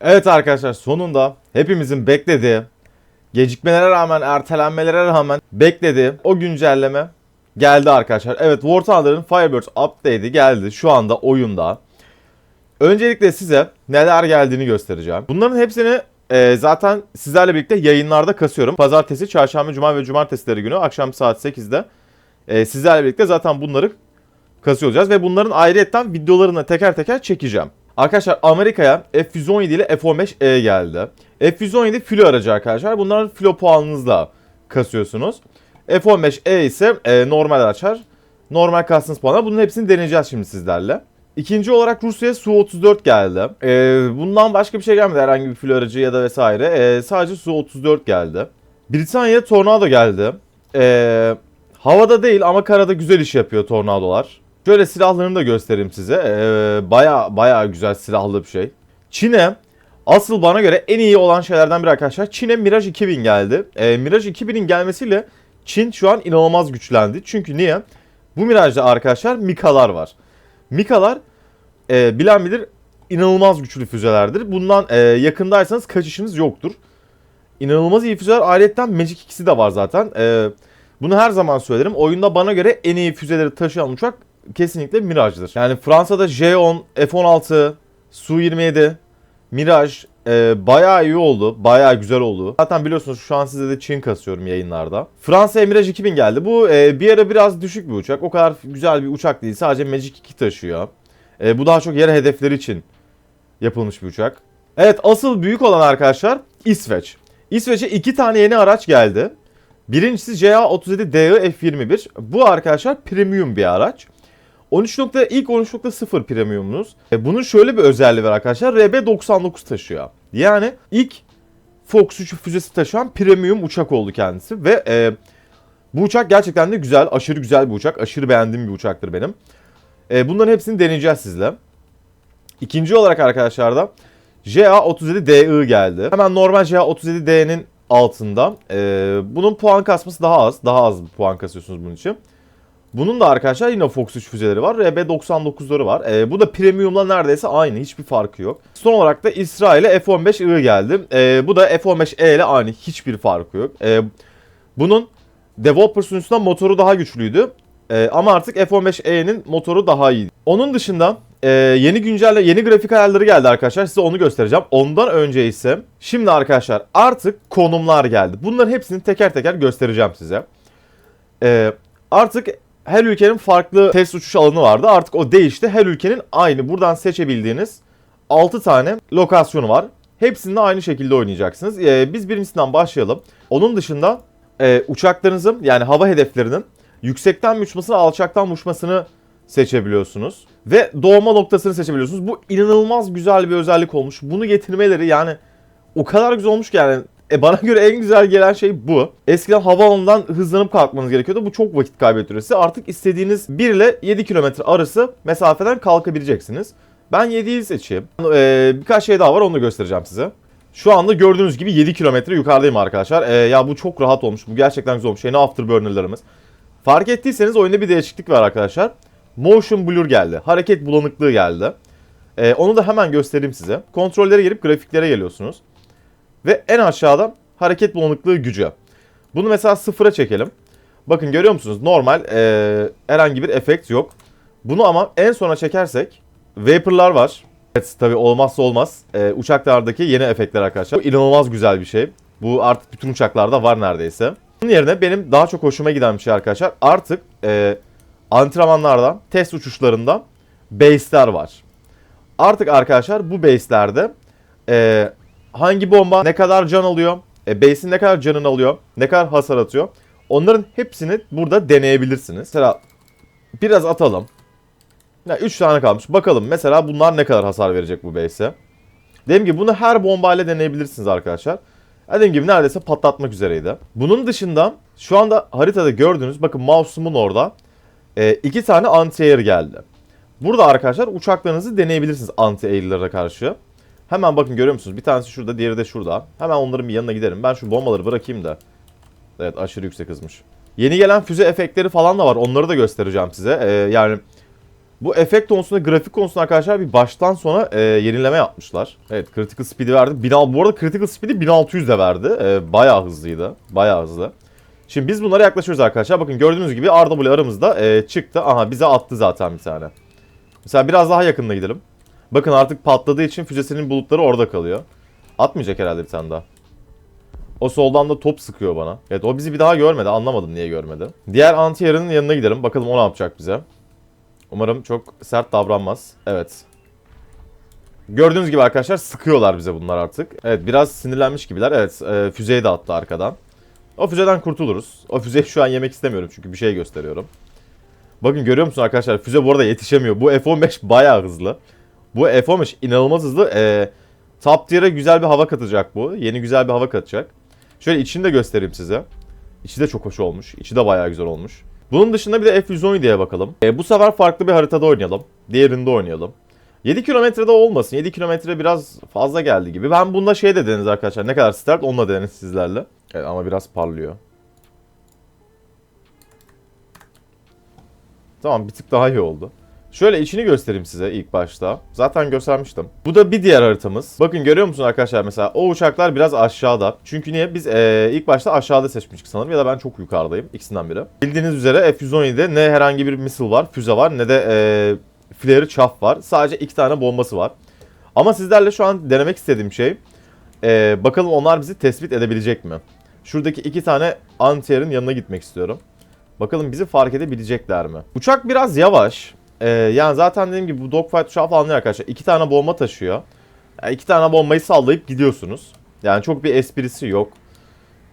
Evet arkadaşlar sonunda hepimizin beklediği, gecikmelere rağmen, ertelenmelere rağmen beklediği o güncelleme geldi arkadaşlar. Evet War Thunder'ın Firebirds update'i geldi şu anda oyunda. Öncelikle size neler geldiğini göstereceğim. Bunların hepsini e, zaten sizlerle birlikte yayınlarda kasıyorum. Pazartesi, çarşamba, cuma ve cumartesileri günü akşam saat 8'de e, sizlerle birlikte zaten bunları kasıyor olacağız ve bunların ayrıyetten videolarını teker teker çekeceğim. Arkadaşlar Amerika'ya F-117 ile F-15E geldi. F-117 filo aracı arkadaşlar. Bunların filo puanınızla kasıyorsunuz. F-15E ise e, normal araçlar. Normal kastınız puanlar. Bunun hepsini deneyeceğiz şimdi sizlerle. İkinci olarak Rusya'ya Su-34 geldi. E, bundan başka bir şey gelmedi herhangi bir filo aracı ya da vesaire. E, sadece Su-34 geldi. Britanya'ya Tornado geldi. E, havada değil ama karada güzel iş yapıyor Tornadolar. Şöyle silahlarını da göstereyim size. Ee, baya baya güzel silahlı bir şey. Çin'e asıl bana göre en iyi olan şeylerden biri arkadaşlar. Çin'e Mirage 2000 geldi. Ee, Mirage 2000'in gelmesiyle Çin şu an inanılmaz güçlendi. Çünkü niye? Bu Mirage'da arkadaşlar Mika'lar var. Mika'lar e, bilen bilir inanılmaz güçlü füzelerdir. Bundan e, yakındaysanız kaçışınız yoktur. İnanılmaz iyi füzeler. Ayrıca Magic ikisi de var zaten. E, bunu her zaman söylerim. Oyunda bana göre en iyi füzeleri taşıyan uçak kesinlikle Mirage'dır. Yani Fransa'da J-10, F-16, Su-27, Mirage e, bayağı iyi oldu. Bayağı güzel oldu. Zaten biliyorsunuz şu an size de Çin kasıyorum yayınlarda. Fransa'ya Mirage 2000 geldi. Bu e, bir ara biraz düşük bir uçak. O kadar güzel bir uçak değil. Sadece Magic 2 taşıyor. E, bu daha çok yer hedefleri için yapılmış bir uçak. Evet asıl büyük olan arkadaşlar İsveç. İsveç'e iki tane yeni araç geldi. Birincisi CA37DE F21. Bu arkadaşlar premium bir araç. 13 nokta, ilk 13.0 premiumunuz. E, bunun şöyle bir özelliği var arkadaşlar. RB99 taşıyor. Yani ilk Fox 3 füzesi taşıyan premium uçak oldu kendisi. Ve e, bu uçak gerçekten de güzel. Aşırı güzel bir uçak. Aşırı beğendiğim bir uçaktır benim. E, bunların hepsini deneyeceğiz sizle. İkinci olarak arkadaşlar da JA37DI geldi. Hemen normal JA37D'nin altında. E, bunun puan kasması daha az. Daha az puan kasıyorsunuz bunun için. Bunun da arkadaşlar yine Fox 3 füzeleri var. RB99'ları var. E, bu da Premium'la neredeyse aynı. Hiçbir farkı yok. Son olarak da İsrail'e F-15I geldi. E, bu da F-15E ile aynı. Hiçbir farkı yok. E, bunun Developer sunucusundan motoru daha güçlüydü. E, ama artık F-15E'nin motoru daha iyi. Onun dışında e, yeni güncelle yeni grafik ayarları geldi arkadaşlar. Size onu göstereceğim. Ondan önce ise şimdi arkadaşlar artık konumlar geldi. Bunların hepsini teker teker göstereceğim size. E, artık her ülkenin farklı test uçuş alanı vardı. Artık o değişti. Her ülkenin aynı buradan seçebildiğiniz 6 tane lokasyonu var. Hepsinde aynı şekilde oynayacaksınız. Ee, biz birincisinden başlayalım. Onun dışında e, uçaklarınızın yani hava hedeflerinin yüksekten uçmasını alçaktan uçmasını seçebiliyorsunuz. Ve doğma noktasını seçebiliyorsunuz. Bu inanılmaz güzel bir özellik olmuş. Bunu getirmeleri yani o kadar güzel olmuş ki yani e bana göre en güzel gelen şey bu. Eskiden havaalanından hızlanıp kalkmanız gerekiyordu. Bu çok vakit kaybettiriyor size. Artık istediğiniz 1 ile 7 kilometre arası mesafeden kalkabileceksiniz. Ben 7'yi seçeyim. Ee, birkaç şey daha var onu da göstereceğim size. Şu anda gördüğünüz gibi 7 kilometre yukarıdayım arkadaşlar. Ee, ya bu çok rahat olmuş. Bu gerçekten güzel olmuş. Yeni afterburner'larımız. Fark ettiyseniz oyunda bir değişiklik var arkadaşlar. Motion blur geldi. Hareket bulanıklığı geldi. Ee, onu da hemen göstereyim size. Kontrollere gelip grafiklere geliyorsunuz. Ve en aşağıda hareket bulanıklığı gücü. Bunu mesela sıfıra çekelim. Bakın görüyor musunuz? Normal e, herhangi bir efekt yok. Bunu ama en sona çekersek Vapor'lar var. Evet tabi olmazsa olmaz. E, uçaklardaki yeni efektler arkadaşlar. Bu inanılmaz güzel bir şey. Bu artık bütün uçaklarda var neredeyse. Bunun yerine benim daha çok hoşuma giden bir şey arkadaşlar. Artık e, antrenmanlarda, test uçuşlarında base'ler var. Artık arkadaşlar bu base'lerde e, hangi bomba ne kadar can alıyor, e, base'in ne kadar canını alıyor, ne kadar hasar atıyor. Onların hepsini burada deneyebilirsiniz. Mesela biraz atalım. Ya 3 tane kalmış. Bakalım mesela bunlar ne kadar hasar verecek bu base'e. Dediğim gibi bunu her bombayla deneyebilirsiniz arkadaşlar. Dediğim gibi neredeyse patlatmak üzereydi. Bunun dışında şu anda haritada gördüğünüz bakın mouse'umun orada e, iki tane anti-air geldi. Burada arkadaşlar uçaklarınızı deneyebilirsiniz anti-air'lara karşı. Hemen bakın görüyor musunuz? Bir tanesi şurada, diğeri de şurada. Hemen onların bir yanına giderim. Ben şu bombaları bırakayım da. Evet aşırı yüksek hızmış. Yeni gelen füze efektleri falan da var. Onları da göstereceğim size. Ee, yani Bu efekt konusunda, grafik konusunda arkadaşlar bir baştan sona e, yenileme yapmışlar. Evet critical speed'i verdi. 1600 bu arada critical speed'i 1600 de verdi. E, bayağı hızlıydı. Bayağı hızlı. Şimdi biz bunlara yaklaşıyoruz arkadaşlar. Bakın gördüğünüz gibi RW aramızda e, çıktı. Aha bize attı zaten bir tane. Mesela biraz daha yakınına gidelim. Bakın artık patladığı için füzesinin bulutları orada kalıyor. Atmayacak herhalde bir tane daha. O soldan da top sıkıyor bana. Evet o bizi bir daha görmedi. Anlamadım niye görmedi. Diğer anti-yarının yanına gidelim. Bakalım o ne yapacak bize. Umarım çok sert davranmaz. Evet. Gördüğünüz gibi arkadaşlar sıkıyorlar bize bunlar artık. Evet biraz sinirlenmiş gibiler. Evet e, füzeyi de attı arkadan. O füzeden kurtuluruz. O füzeyi şu an yemek istemiyorum çünkü bir şey gösteriyorum. Bakın görüyor musun arkadaşlar füze bu arada yetişemiyor. Bu F-15 bayağı hızlı. Bu F-15 inanılmaz hızlı. Ee, top tier'e güzel bir hava katacak bu. Yeni güzel bir hava katacak. Şöyle içini de göstereyim size. İçi de çok hoş olmuş. İçi de bayağı güzel olmuş. Bunun dışında bir de F-117'ye bakalım. Ee, bu sefer farklı bir haritada oynayalım. Diğerinde oynayalım. 7 kilometrede olmasın. 7 kilometre biraz fazla geldi gibi. Ben bunda şey de deniz arkadaşlar. Ne kadar start onunla deneriz sizlerle. Evet ama biraz parlıyor. Tamam bir tık daha iyi oldu. Şöyle içini göstereyim size ilk başta. Zaten göstermiştim. Bu da bir diğer haritamız. Bakın görüyor musunuz arkadaşlar mesela o uçaklar biraz aşağıda. Çünkü niye? Biz ee, ilk başta aşağıda seçmiştik sanırım ya da ben çok yukarıdayım. İkisinden biri. Bildiğiniz üzere F-117'de ne herhangi bir missile var, füze var ne de ee, flare çaf var. Sadece iki tane bombası var. Ama sizlerle şu an denemek istediğim şey ee, bakalım onlar bizi tespit edebilecek mi? Şuradaki iki tane anti-air'ın yanına gitmek istiyorum. Bakalım bizi fark edebilecekler mi? Uçak biraz yavaş. Ee, yani zaten dediğim gibi bu dogfight uçağı falan değil arkadaşlar. İki tane bomba taşıyor. Yani iki tane bombayı sallayıp gidiyorsunuz. Yani çok bir esprisi yok.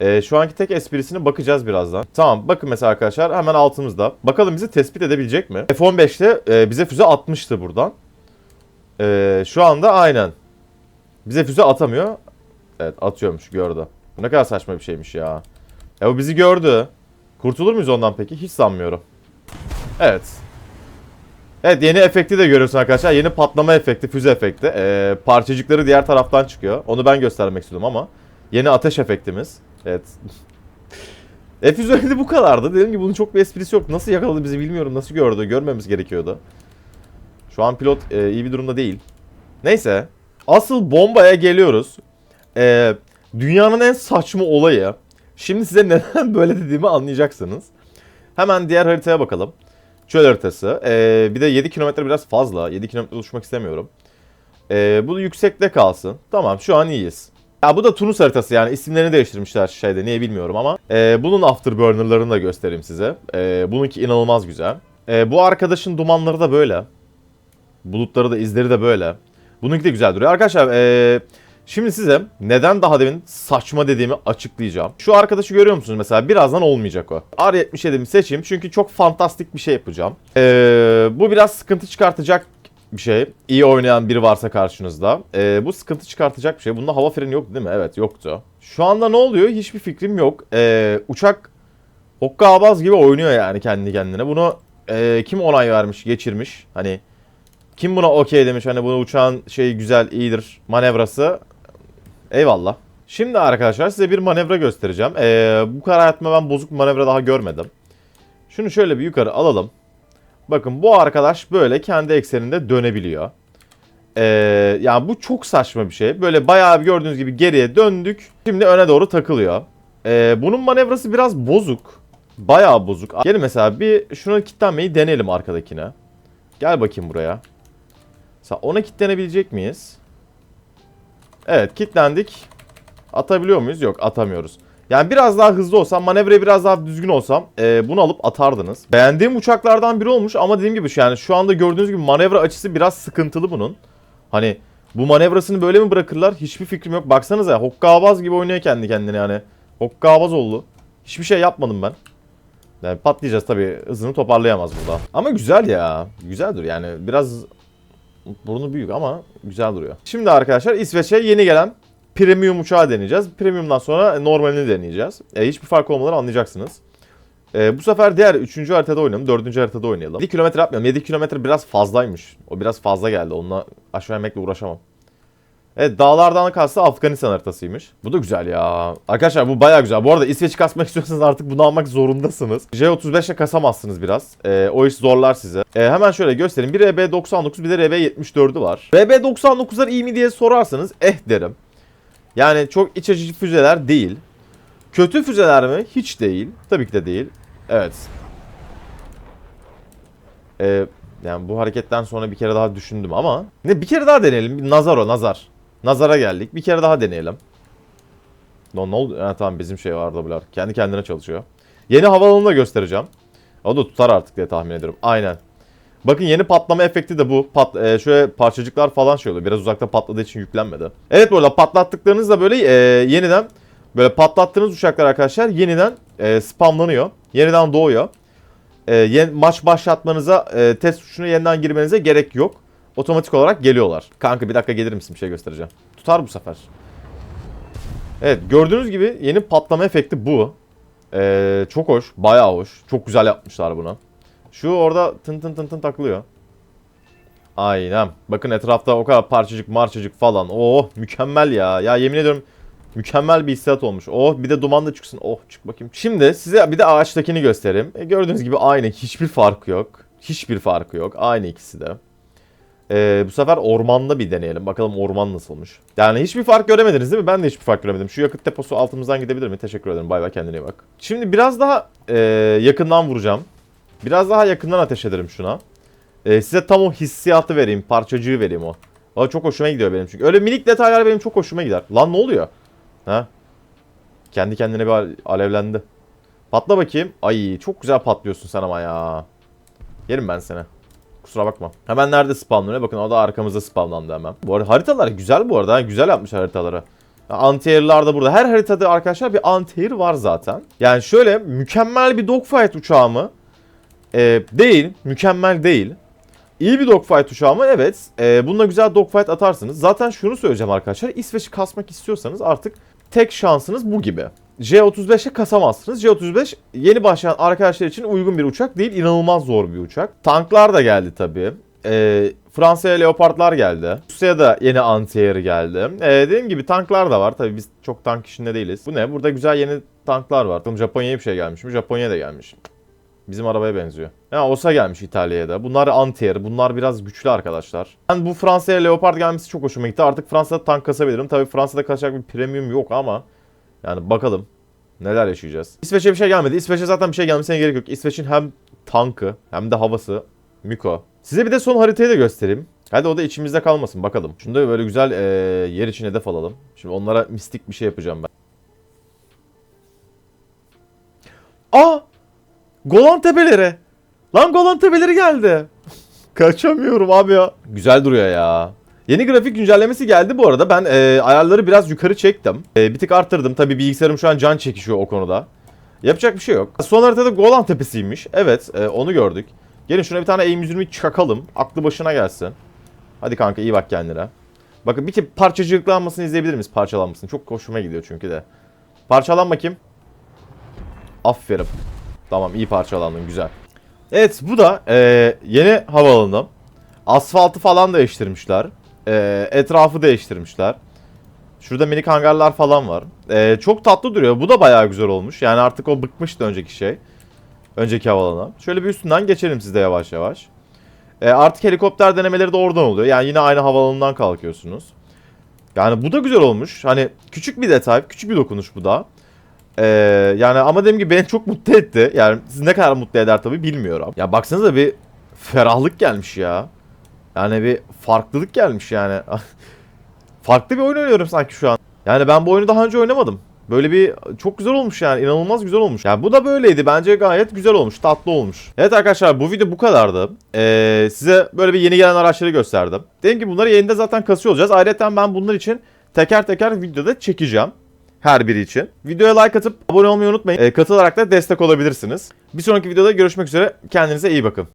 Ee, şu anki tek esprisine bakacağız birazdan. Tamam bakın mesela arkadaşlar hemen altımızda. Bakalım bizi tespit edebilecek mi? F-15'te e, bize füze atmıştı buradan. Ee, şu anda aynen. Bize füze atamıyor. Evet atıyormuş gördü. Bu ne kadar saçma bir şeymiş ya. E o bizi gördü. Kurtulur muyuz ondan peki? Hiç sanmıyorum. Evet. Evet yeni efekti de görüyorsun arkadaşlar. Yeni patlama efekti, füze efekti. Ee, parçacıkları diğer taraftan çıkıyor. Onu ben göstermek istedim ama. Yeni ateş efektimiz. Evet. F-117 bu kadardı. Dedim ki bunun çok bir esprisi yok. Nasıl yakaladı bizi bilmiyorum. Nasıl gördü? Görmemiz gerekiyordu. Şu an pilot e, iyi bir durumda değil. Neyse. Asıl bombaya geliyoruz. Ee, dünyanın en saçma olayı. Şimdi size neden böyle dediğimi anlayacaksınız. Hemen diğer haritaya bakalım. Çöl haritası. Ee, bir de 7 kilometre biraz fazla. 7 kilometre uçmak istemiyorum. Ee, bu yüksekte kalsın. Tamam şu an iyiyiz. Ya bu da Tunus haritası yani isimlerini değiştirmişler şeyde niye bilmiyorum ama. Ee, bunun afterburner'larını da göstereyim size. Ee, bununki inanılmaz güzel. Ee, bu arkadaşın dumanları da böyle. Bulutları da izleri de böyle. Bununki de güzel duruyor. Arkadaşlar ee, Şimdi size neden daha demin saçma dediğimi açıklayacağım. Şu arkadaşı görüyor musunuz mesela? Birazdan olmayacak o. R77'mi seçeyim çünkü çok fantastik bir şey yapacağım. Ee, bu biraz sıkıntı çıkartacak bir şey. İyi oynayan biri varsa karşınızda. Ee, bu sıkıntı çıkartacak bir şey. Bunda hava freni yok değil mi? Evet yoktu. Şu anda ne oluyor? Hiçbir fikrim yok. Ee, uçak hokkabaz gibi oynuyor yani kendi kendine. Bunu e, kim onay vermiş, geçirmiş? Hani kim buna okey demiş hani bunu uçağın şey güzel iyidir manevrası Eyvallah. Şimdi arkadaşlar size bir manevra göstereceğim. Ee, bu kadar hayatımda ben bozuk bir manevra daha görmedim. Şunu şöyle bir yukarı alalım. Bakın bu arkadaş böyle kendi ekseninde dönebiliyor. Ee, yani bu çok saçma bir şey. Böyle bayağı bir gördüğünüz gibi geriye döndük. Şimdi öne doğru takılıyor. Ee, bunun manevrası biraz bozuk. Bayağı bozuk. Gelin mesela bir şuna kilitlenmeyi deneyelim arkadakine. Gel bakayım buraya. Mesela ona kilitlenebilecek miyiz? Evet kilitlendik. Atabiliyor muyuz? Yok atamıyoruz. Yani biraz daha hızlı olsam, manevrayı biraz daha düzgün olsam e, bunu alıp atardınız. Beğendiğim uçaklardan biri olmuş ama dediğim gibi yani şu anda gördüğünüz gibi manevra açısı biraz sıkıntılı bunun. Hani bu manevrasını böyle mi bırakırlar? Hiçbir fikrim yok. Baksanıza hokkabaz gibi oynuyor kendi kendine yani. Hokkabaz oldu. Hiçbir şey yapmadım ben. Yani patlayacağız tabii. Hızını toparlayamaz burada. Ama güzel ya. Güzeldir yani. Biraz Burnu büyük ama güzel duruyor. Şimdi arkadaşlar İsveç'e yeni gelen premium uçağı deneyeceğiz. Premium'dan sonra normalini deneyeceğiz. E, hiçbir fark olmadan anlayacaksınız. E, bu sefer diğer 3. haritada oynayalım. 4. haritada oynayalım. 7 kilometre yapmayalım. 7 kilometre biraz fazlaymış. O biraz fazla geldi. Onunla aşağı inmekle uğraşamam. Evet dağlardan kastı Afganistan haritasıymış. Bu da güzel ya. Arkadaşlar bu baya güzel. Bu arada İsveç'i kasmak istiyorsanız artık bunu almak zorundasınız. J35'le kasamazsınız biraz. Ee, o iş zorlar size. Ee, hemen şöyle göstereyim. Bir RB99 bir de RB74'ü var. RB99'lar iyi mi diye sorarsanız eh derim. Yani çok iç açıcı füzeler değil. Kötü füzeler mi? Hiç değil. Tabii ki de değil. Evet. Ee, yani bu hareketten sonra bir kere daha düşündüm ama ne bir kere daha deneyelim. Nazar o nazar. Nazara geldik. Bir kere daha deneyelim. Ne, ne oldu? Ha, tamam bizim şey vardı bunlar. Kendi kendine çalışıyor. Yeni havaalanını da göstereceğim. O da tutar artık diye tahmin ediyorum. Aynen. Bakın yeni patlama efekti de bu. Pat, e, şöyle parçacıklar falan şey oluyor. Biraz uzakta patladığı için yüklenmedi. Evet bu arada patlattıklarınızda böyle e, yeniden böyle patlattığınız uçaklar arkadaşlar yeniden e, spamlanıyor. Yeniden doğuyor. E, yen- maç başlatmanıza e, test tuşuna yeniden girmenize gerek yok. Otomatik olarak geliyorlar. Kanka bir dakika gelir misin bir şey göstereceğim. Tutar bu sefer. Evet gördüğünüz gibi yeni patlama efekti bu. E, çok hoş. Bayağı hoş. Çok güzel yapmışlar bunu. Şu orada tın tın tın tın takılıyor. Aynen. Bakın etrafta o kadar parçacık marçacık falan. Oh mükemmel ya. Ya yemin ediyorum mükemmel bir hissiyat olmuş. Oh bir de duman da çıksın. Oh çık bakayım. Şimdi size bir de ağaçtakini göstereyim. E, gördüğünüz gibi aynı. Hiçbir farkı yok. Hiçbir farkı yok. Aynı ikisi de. E, bu sefer ormanda bir deneyelim. Bakalım orman nasılmış. Yani hiçbir fark göremediniz değil mi? Ben de hiçbir fark göremedim. Şu yakıt deposu altımızdan gidebilir mi? Teşekkür ederim. Bay bay kendine iyi bak. Şimdi biraz daha e, yakından vuracağım. Biraz daha yakından ateş ederim şuna. Ee, size tam o hissiyatı vereyim. Parçacığı vereyim o. O çok hoşuma gidiyor benim çünkü. Öyle minik detaylar benim çok hoşuma gider. Lan ne oluyor? Ha? Kendi kendine bir al- alevlendi. Patla bakayım. Ay çok güzel patlıyorsun sen ama ya. Yerim ben seni. Kusura bakma. Hemen nerede spawnlanıyor? Bakın o da arkamızda spawnlandı hemen. Bu arada haritalar güzel bu arada. Güzel yapmış haritaları. Anti-air'lar da burada. Her haritada arkadaşlar bir anti-air var zaten. Yani şöyle mükemmel bir dogfight uçağı mı? Ee, değil. Mükemmel değil. İyi bir dogfight uçağı mı? Evet. Ee, bununla güzel dogfight atarsınız. Zaten şunu söyleyeceğim arkadaşlar. İsveç'i kasmak istiyorsanız artık tek şansınız bu gibi. J35'e kasamazsınız. J35 yeni başlayan arkadaşlar için uygun bir uçak değil. İnanılmaz zor bir uçak. Tanklar da geldi tabii. Ee, Fransa'ya Leopardlar geldi. Rusya'ya da yeni anti-air geldi. Ee, dediğim gibi tanklar da var. Tabii biz çok tank işinde değiliz. Bu ne? Burada güzel yeni tanklar var. Bakalım Japonya'ya bir şey gelmiş mi? Japonya'ya da gelmiş. Bizim arabaya benziyor. Ha Osa gelmiş İtalya'ya da. Bunlar anti-air. Bunlar biraz güçlü arkadaşlar. Ben bu Fransa'ya Leopard gelmesi çok hoşuma gitti. Artık Fransa'da tank kasabilirim. Tabii Fransa'da kaçacak bir premium yok ama yani bakalım neler yaşayacağız. İsveç'e bir şey gelmedi. İsveç'e zaten bir şey gelmesine gerek yok. İsveç'in hem tankı hem de havası Miko. Size bir de son haritayı da göstereyim. Hadi o da içimizde kalmasın bakalım. Şunu da böyle güzel eee, yer için hedef alalım. Şimdi onlara mistik bir şey yapacağım ben. Aa! Golan Tepeleri. Lan Golan Tepeleri geldi. Kaçamıyorum abi ya. Güzel duruyor ya. Yeni grafik güncellemesi geldi bu arada. Ben e, ayarları biraz yukarı çektim. E, bir tık arttırdım. Tabii bilgisayarım şu an can çekişiyor o konuda. Yapacak bir şey yok. Son haritada Golan Tepesi'ymiş. Evet e, onu gördük. Gelin şuna bir tane aim 120 çakalım. Aklı başına gelsin. Hadi kanka iyi bak kendine. Bakın bir tip parçacıklanmasını izleyebilir miyiz? Parçalanmasını. Çok hoşuma gidiyor çünkü de. Parçalan bakayım. Aferin. Tamam iyi parçalandın güzel. Evet bu da e, yeni havaalanı. Asfaltı falan değiştirmişler. E, etrafı değiştirmişler. Şurada minik hangarlar falan var. E, çok tatlı duruyor. Bu da bayağı güzel olmuş. Yani artık o bıkmıştı önceki şey. Önceki havaalanı. Şöyle bir üstünden geçelim siz de yavaş yavaş. E, artık helikopter denemeleri de oradan oluyor. Yani yine aynı havaalanından kalkıyorsunuz. Yani bu da güzel olmuş. Hani küçük bir detay, küçük bir dokunuş bu da. Ee, yani ama dediğim gibi beni çok mutlu etti. Yani siz ne kadar mutlu eder tabii bilmiyorum. Ya baksanıza bir ferahlık gelmiş ya. Yani bir farklılık gelmiş yani. Farklı bir oyun oynuyorum sanki şu an. Yani ben bu oyunu daha önce oynamadım. Böyle bir çok güzel olmuş yani. inanılmaz güzel olmuş. Yani bu da böyleydi. Bence gayet güzel olmuş. Tatlı olmuş. Evet arkadaşlar bu video bu kadardı. Ee, size böyle bir yeni gelen araçları gösterdim. Dedim ki bunları yayında zaten kasıyor olacağız. Ayrıca ben bunlar için teker teker videoda çekeceğim her biri için. Videoya like atıp abone olmayı unutmayın. Ee, katılarak da destek olabilirsiniz. Bir sonraki videoda görüşmek üzere. Kendinize iyi bakın.